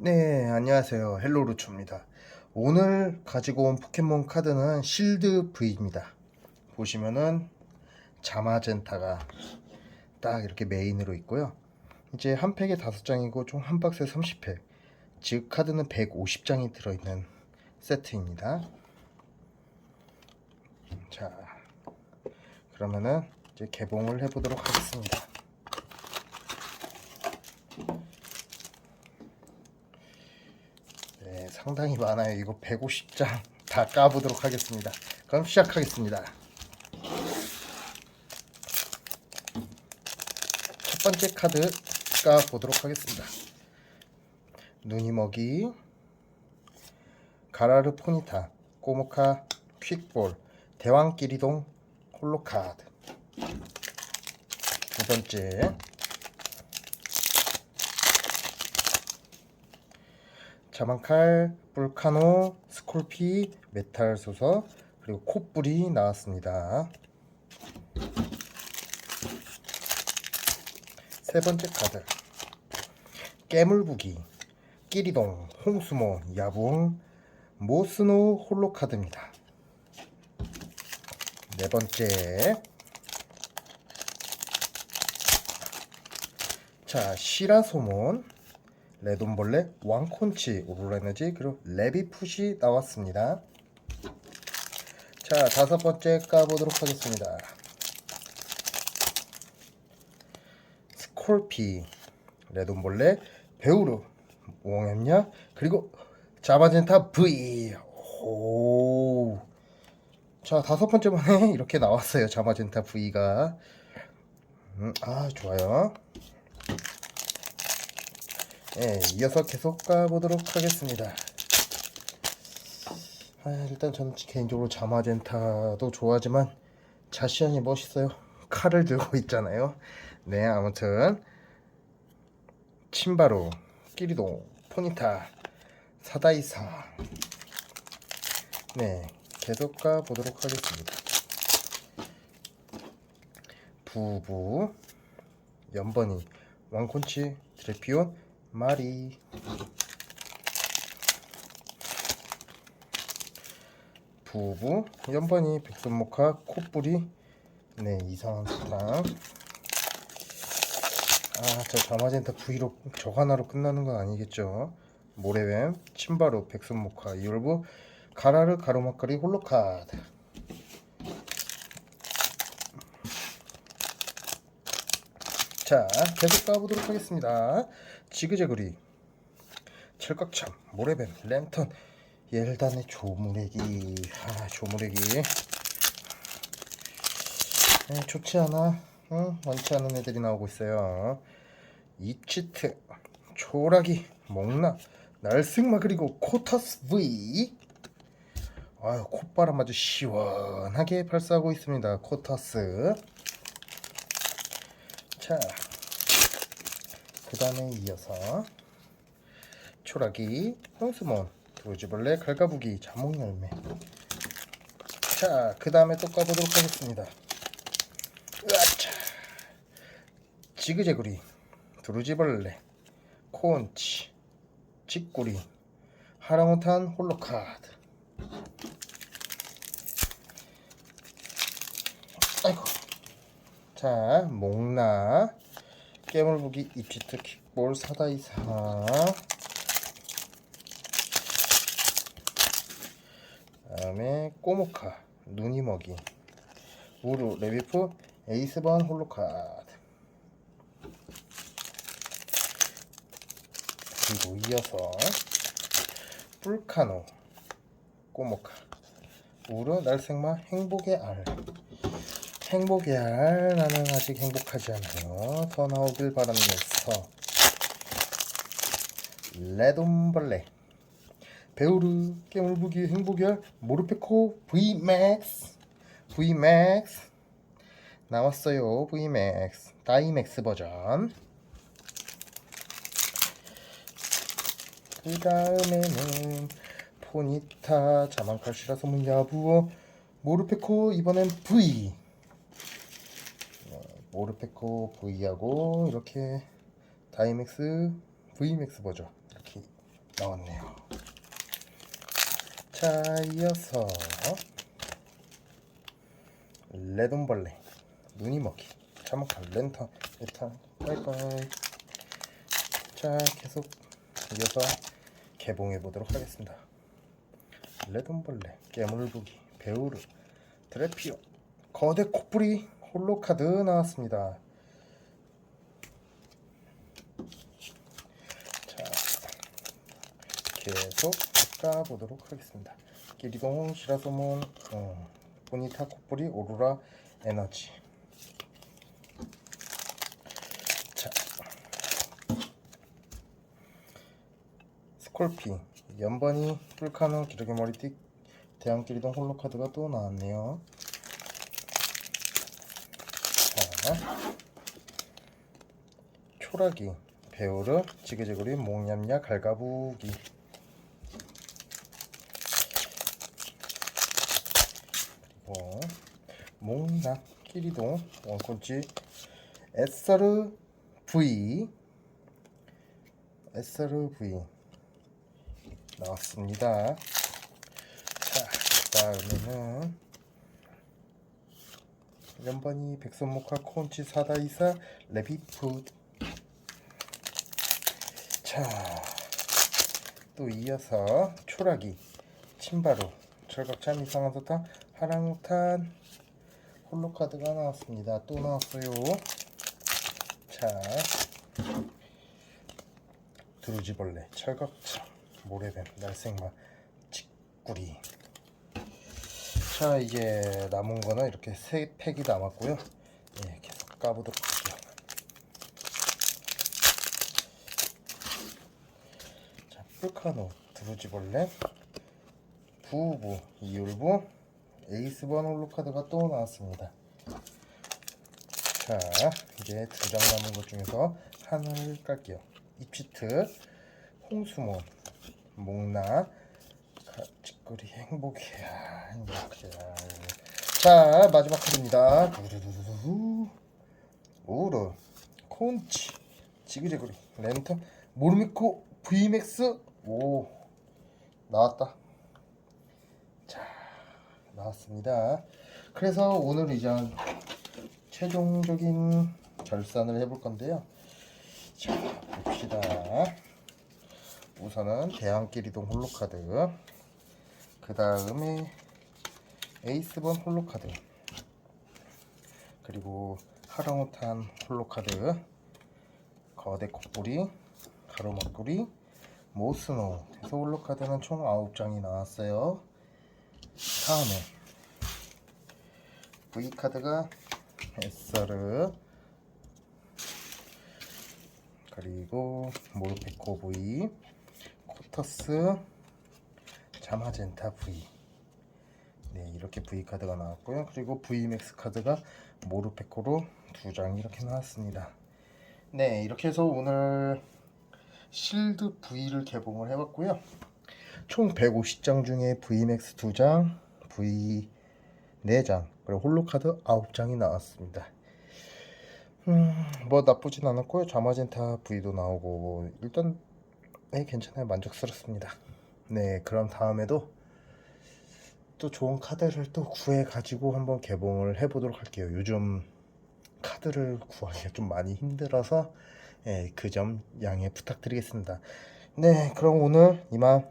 네, 안녕하세요. 헬로루초입니다. 오늘 가지고 온 포켓몬 카드는 실드 V입니다. 보시면은 자마젠타가 딱 이렇게 메인으로 있고요. 이제 한 팩에 5장이고 총 한 박스에 30팩. 즉 카드는 150장이 들어 있는 세트입니다. 자, 그러면은 이제 개봉을 해 보도록 하겠습니다. 네, 상당히 많아요. 이거 150장 다 까보도록 하겠습니다. 그럼 시작하겠습니다. 첫 번째 카드 까보도록 하겠습니다. 눈이 먹이, 가라르 포니타, 꼬모카, 퀵볼, 대왕끼리동, 홀로카드. 두 번째, 자만칼, 불카노, 스콜피, 메탈 소서 그리고 콧불이 나왔습니다. 세 번째 카드 깨물부기, 끼리동, 홍수모, 야붕, 모스노 홀로 카드입니다. 네 번째 자 시라소몬 레돈벌레, 왕콘치, 오로라에너지 그리고 레비풋이 나왔습니다. 자 다섯 번째 까보도록 하겠습니다. 스콜피, 레돈벌레, 베우르, 옹엠냐 그리고 자바젠타 V. 오. 자 다섯 번째 만에 이렇게 나왔어요. 자마젠타 V가. 음, 아 좋아요. 네, 이어서 계속 가보도록 하겠습니다. 아, 일단 저는 개인적으로 자마젠타도 좋아하지만 자시안이 멋있어요. 칼을 들고 있잖아요. 네, 아무튼 침바루, 끼리동, 포니타, 사다이사. 네, 계속 가보도록 하겠습니다. 부부, 연번이, 왕콘치, 드레피온, 마리. 부부 연번이 백선목화 콧불이 네 이상한 사람 아저 자마젠타 V로 저 하나로 끝나는 건 아니겠죠? 모래뱀 침바루 백선목화 이올부 가라르 가로막거리 홀로카드 자 계속 가보도록 하겠습니다. 지그재그리 철각참 모래뱀 랜턴 옐단의 조무래기 아 조무래기 네, 좋지 않아? 응? 원치 않은 애들이 나오고 있어요. 이치트 초라기 목나 날승마 그리고 코터스 V 아유 콧바람 아주 시원하게 발사하고 있습니다. 코터스 자, 그 다음에 이어서 초라기, 홍수몬, 도지벌레, 갈가부기, 자몽열매. 자, 그 다음에 또 까보도록 하겠습니다. 으아차! 지그재구리, 두루지벌레, 코온치, 찌꾸리, 하랑우탄 홀로카드. 아이고. 자, 목나, 깨물부기, 입시트, 킥볼, 사다이사. 다음에 꼬모카, 누니먹이, 우루, 레비프, 에이스번 홀로카드. 그리고 이어서 불카노, 꼬모카, 우루, 날생마, 행복의 알. 행복의 알 나는 아직 행복하지 않아요. 더 나오길 바라면서. 레돈벌레. 베우르 깨물부기 행복의 알 모르페코 Vmax Vmax 나왔어요. Vmax 다이맥스 버전. 그 다음에는 포니타 자만칼시라 소문 야부어. 모르페코 이번엔 V 오르페코 V하고 이렇게 다이맥스 V맥스 버전 이렇게 나왔네요. 자, 이어서 레돈벌레 눈이 먹기 참혹한 랜턴 랜턴 빠이빠이. 자 계속 이어서 개봉해 보도록 하겠습니다. 레돈벌레 깨물부기 배우르 드레피오 거대 코뿔이 홀로 카드 나왔습니다. 자 계속 까보도록 하겠습니다. 기리동 시라소몬 어, 보니타 코뿔이 오로라 에너지. 자 스콜피 연번이 뿔카노 기르기 머리띠 대왕기리동 홀로 카드가 또 나왔네요 자 초라기 배우르 지그재그리 몽냠냐 갈가부기. 그리고 몽낙 끼리동 원콘치 에서르 V 에서르 V 나왔습니다. 자, 그다음에는 연번이 백선목화 콘치 사다이사 레비푸드 자, 또 이어서 초라기 침바루 철각참 이상한 사탕 하랑우탄 홀로 카드가 나왔습니다. 또 나왔어요. 자, 두루지벌레, 철각참, 모래뱀, 날생마, 찌꾸리. 자, 이제 남은 거는 이렇게 세 팩이 남았고요. 예, 계속 까보도록 할게요. 자, 풀카노, 두루지벌레, 부부, 이율부, 에이스번 홀로 카드가 또 나왔습니다. 자, 이제 두 장 남은 것 중에서 하나를 깔게요. 입시트, 홍수몬, 목나, 찌꺼리 행복이야, 행복이야. 자, 마지막 카드입니다. 두두두두두. 우르, 콘치, 지그재그리, 랜턴, 모르미코, VMAX. 오, 나왔다. 나왔습니다. 그래서 오늘 이제 최종적인 결산을 해볼 건데요. 자, 봅시다. 우선은 대왕길이동 홀로카드, 그 다음에 에이스번 홀로카드, 그리고 하랑우탄 홀로카드, 거대 코뿔이, 가로 막구리, 모스노, 그래서 홀로카드는 총 9장이 나왔어요. 다음에 V 카드가 에서르 그리고 모르페코 V 코터스 자마젠타 V 네 이렇게 V 카드가 나왔고요 그리고 VMAX 카드가 모르페코로 두 장 이렇게 나왔습니다 네 이렇게 해서 오늘 실드 V를 개봉을 해봤고요 총 150장 중에 VMAX 2장, V 4장, 그리고 홀로카드 9장이 나왔습니다. 음, 뭐 나쁘진 않았고요. 자마젠타 V도 나오고 뭐 일단 네, 괜찮아요. 만족스럽습니다. 네, 그럼 다음에도 또 좋은 카드를 또 구해 가지고 한번 개봉을 해 보도록 할게요. 요즘 카드를 구하기가 좀 많이 힘들어서 예, 그 점 양해 부탁드리겠습니다. 네, 그럼 오늘 이만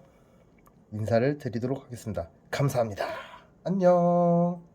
인사를 드리도록 하겠습니다. 감사합니다. 안녕.